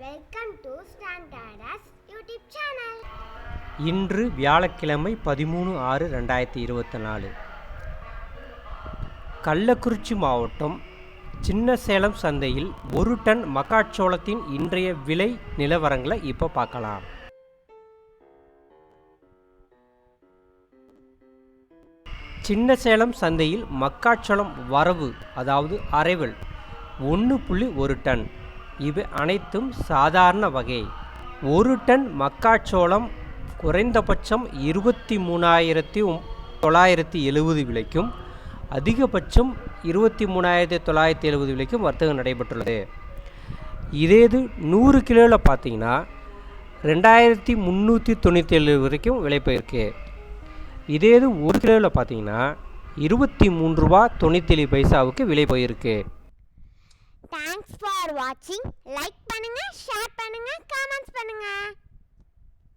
Welcome to Standards YouTube channel இன்று வியாழக்கிழமை பதிமூணு ஆறு ரெண்டாயிரத்தி இருபத்தி நாலு. கள்ளக்குறிச்சி மாவட்டம் சின்ன சேலம் சந்தையில் ஒரு டன் மக்காச்சோளத்தின் இன்றைய விலை நிலவரங்களை இப்போ பார்க்கலாம். சின்ன சேலம் சந்தையில் மக்காச்சோளம் வரவு அதாவது அரைவல் ஒன்று புள்ளி ஒரு டன் இவை அனைத்தும் சாதாரண வகை. ஒரு டன் மக்காச்சோளம் குறைந்தபட்சம் இருபத்தி மூணாயிரத்தி தொள்ளாயிரத்தி எழுபது விலைக்கும் அதிகபட்சம் இருபத்தி மூணாயிரத்தி தொள்ளாயிரத்தி எழுபது விலைக்கும் வர்த்தகம் நடைபெற்றுள்ளது. இதே இது நூறு கிலோவில் பார்த்தீங்கன்னா ரெண்டாயிரத்தி முந்நூற்றி தொண்ணூற்றி ஏழு வரைக்கும் விலை போயிருக்கு. இதே இது ஒரு கிலோவில் பார்த்தீங்கன்னா இருபத்தி மூன்று ரூபா தொண்ணூற்றி ஏழு பைசாவுக்கு விலை போயிருக்கு. தேங்க்ஸ் ஃபார் வாட்சிங் லைக் பண்ணுங்க.